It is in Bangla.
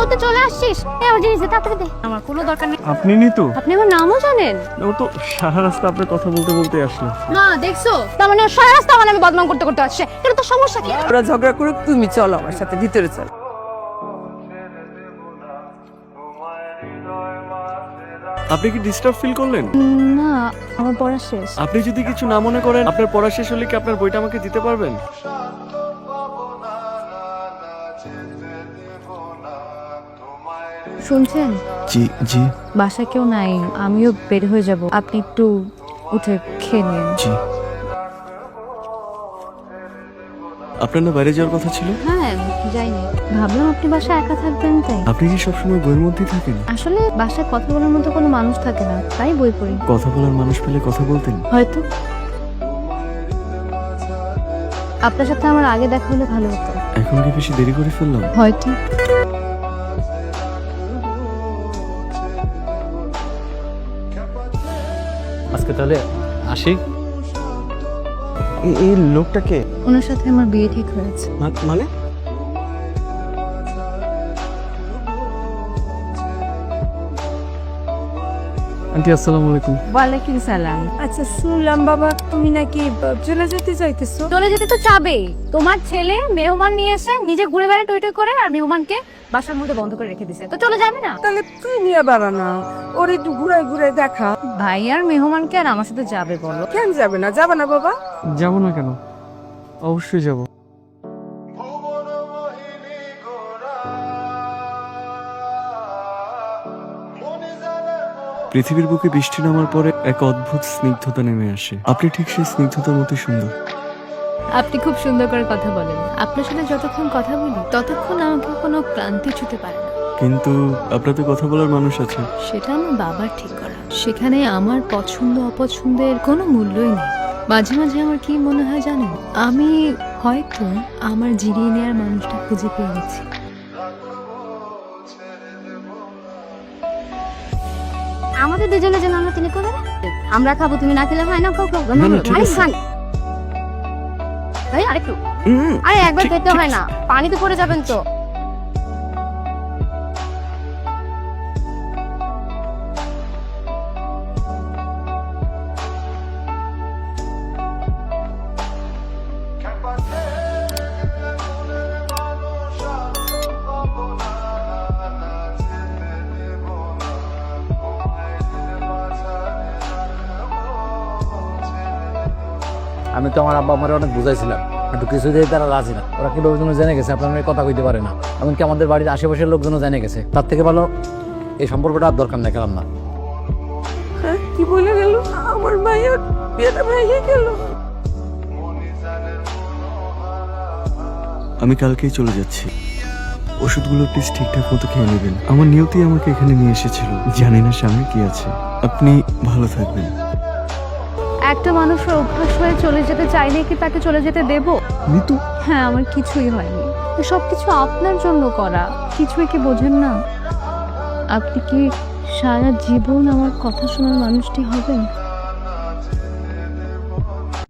ও তো চলে আসছিস। আমার জিনিস তাড়াতাড়ি দে। আমার কোনো দরকার নেই। আপনি নিতু? আপনি আমার নামও জানেন? ও তো সারা রাস্তা আপনার কথা বলতে বলতে আসলো। না দেখছ? তার মানে সারা রাস্তা আমার আমি বদনাম করতে করতে আসছে। এটা তো সমস্যা কি? ওরা ঝগড়া করুক তুমি চলো আমার সাথে ভিতরে চলো। আপনি কি ডিস্টার্ব ফিল করলেন? না আমার পড়া শেষ। আপনি যদি কিছু না মনে করেন আপনার পড়া শেষ হলে কি আপনার বইটা আমাকে দিতে পারবেন? শুনছেন? জি জি। বাসায় কেউ নাই আমিও বের হয়ে যাব। আপনি একটু উঠে খেয়ে নিন। জি। আপনার না বাইরে যাওয়ার কথা ছিল? হ্যাঁ যাইনি। ভাবলাম আপনি বাসায় একা থাকবেন তাই। আপনি কি সবসময় বইয়ের মধ্যেই থাকেন? আসলে বাসায় কথা বলার মতো কোনো মানুষ থাকে না তাই বই পড়ি। কথা বলার মানুষ পেলে কথা বলতেন? হয়তো। আপনার সাথে আমার আগে দেখা হলে ভালো হতো। এখন কি বেশি দেরি করে ফেললাম? হয়তো। আজকে তাহলে আসি। এই লোকটাকে ওনার সাথে আমার বিয়ে ঠিক হয়েছে। মানে? আন্টি আসসালামু আলাইকুম। ওয়ালাইকুম সালাম। আচ্ছা শুনলাম বাবা তুমি নাকি চলে যেতে চাইতেছো? চলে যেতে তো চাবেই। তোমার ছেলে মেহমান নিয়ে এসে নিজে ঘুরে বেড়ে টই টই করে আর মেহমানকে বাসার মধ্যে বন্ধ করে রেখে দিছে। তো চলে যাবে না? তাহলে তুই নিয়ে বাড়া না। ওর একটু ঘুরে ঘুরে দেখা। ভাই আর মেহমানকে আর আমার সাথে যাবে বলো। কেন যাবে না? যাবে না বাবা? যাব না কেন? অবশ্যই যাব। পৃথিবীর বুকে বৃষ্টি নামার পরে এক অদ্ভুত স্নিগ্ধতা নেমে আসে। আপনি ঠিক সেই স্নিগ্ধতার মতো সুন্দর। আপনি খুব সুন্দর করে কথা বলেন। আপনার সাথে যতক্ষণ কথা বলি ততক্ষণ আমাকে কোনো ক্লান্তি ছুতে পারে না। কিন্তু আপনার তো কথা বলার মানুষ আছে। সেটা আমার বাবার ঠিক করা। সেখানে আমার পছন্দ অপছন্দের কোনো মূল্যই নেই। মাঝে মাঝে আমার কি মনে হয় জানেন? আমি হয়তো আমার জিরিয়ে নেওয়ার মানুষটা খুঁজে পেয়ে গেছি। আমাদের দুজনের জন্য আমরা তিনি করে আমরা খাব তুমি না খেলে হয় না খাও আরে খান। ভাই আরেকটু। আরে একবার খেতে হয় না। পানি তো পড়ে যাবেন তো। আমি তো আমার আব্বা আমার অনেক বুঝাইছিলাম কিন্তু কিছুতেই তারা রাজি না। ওরা কি লোকজন জেনে গেছে আপনার কথা কইতে পারে না। এমনকি আমাদের বাড়ির আশেপাশের লোকজনও জেনে গেছে। তার থেকে ভালো এই সম্পর্কটা আর দরকার নেই কারণ না। হ্যাঁ, কি বলে গেল? আমার ভাইয়ের বিয়েটা ভেঙে গেল। আমি কালকেই চলে যাচ্ছি। ওষুধগুলো প্লিজ ঠিকঠাক মতো খেয়ে নেবেন। আমার নিয়তি আমাকে এখানে নিয়ে এসেছিল। জানি না সামনে কি আছে। আপনি ভালো থাকবেন। একটা মানুষের অভ্যাস হয়ে চলে যেতে চাইলে কি তাকে চলে যেতে দেব? নিতু? হ্যাঁ আমার কিছুই হয়নি। সব কিছু আপনার জন্য করা। কিছুই কি বোঝেন না? আপনি কি সারা জীবন আমার কথা শোনার মানুষটি হবেন?